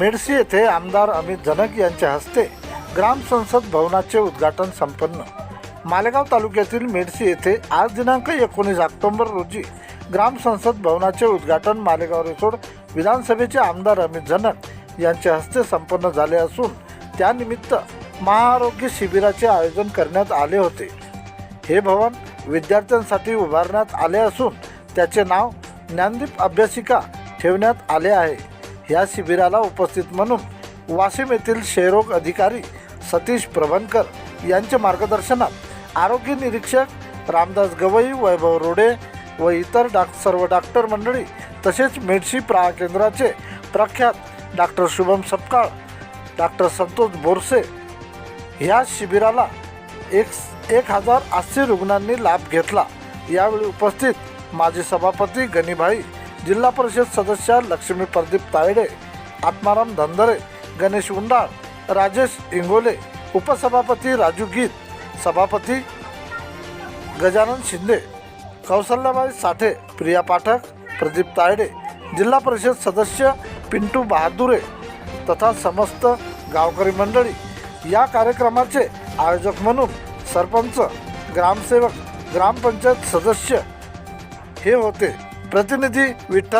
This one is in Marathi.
मेडसी येथे आमदार अमित जनक यांच्या हस्ते ग्रामसंसद भवनाचे उद्घाटन संपन्न. मालेगाव तालुक्यातील मेडसी येथे आज दिनांक एकोणीस ऑक्टोंबर रोजी ग्रामसंसद भवनाचे उद्घाटन मालेगाव रिसोड विधानसभेचे आमदार अमित जनक यांच्या हस्ते संपन्न झाले असून त्यानिमित्त महाआरोग्य शिबिराचे आयोजन करण्यात आले होते. हे भवन विद्यार्थ्यांसाठी उभारण्यात आले असून त्याचे नाव ज्ञानदीप अभ्यासिका ठेवण्यात आले आहे. या शिबिराला उपस्थित म्हणून वाशिम येथील क्षयरोग अधिकारी सतीश प्रभणकर यांच्या मार्गदर्शनात आरोग्य निरीक्षक रामदास गवई वैभव रोडे व इतर डाक सर्व डॉक्टर मंडळी तसेच मेडशी प्रा केंद्राचे प्रख्यात डॉक्टर शुभम सपकाळ डॉक्टर संतोष बोरसे ह्या शिबिराला एक एक हजार आठशे रुग्णांनी लाभ घेतला. यावेळी उपस्थित माजी सभापती गणिभाई जिल्हा परिषद सदस्य लक्ष्मी प्रदीप तायडे आत्माराम धंदरे गणेश उंडाळ राजेश इंगोले उपसभापती राजू गीत सभापती गजानन शिंदे कौशल्याबाई साठे प्रिया पाठक प्रदीप तायडे जिल्हा परिषद सदस्य पिंटू बहादुरे तथा समस्त गावकरी मंडळी. या कार्यक्रमाचे आयोजक म्हणून सरपंच ग्रामसेवक ग्रामपंचायत सदस्य हे होते. ప్రతినిధి విఠల్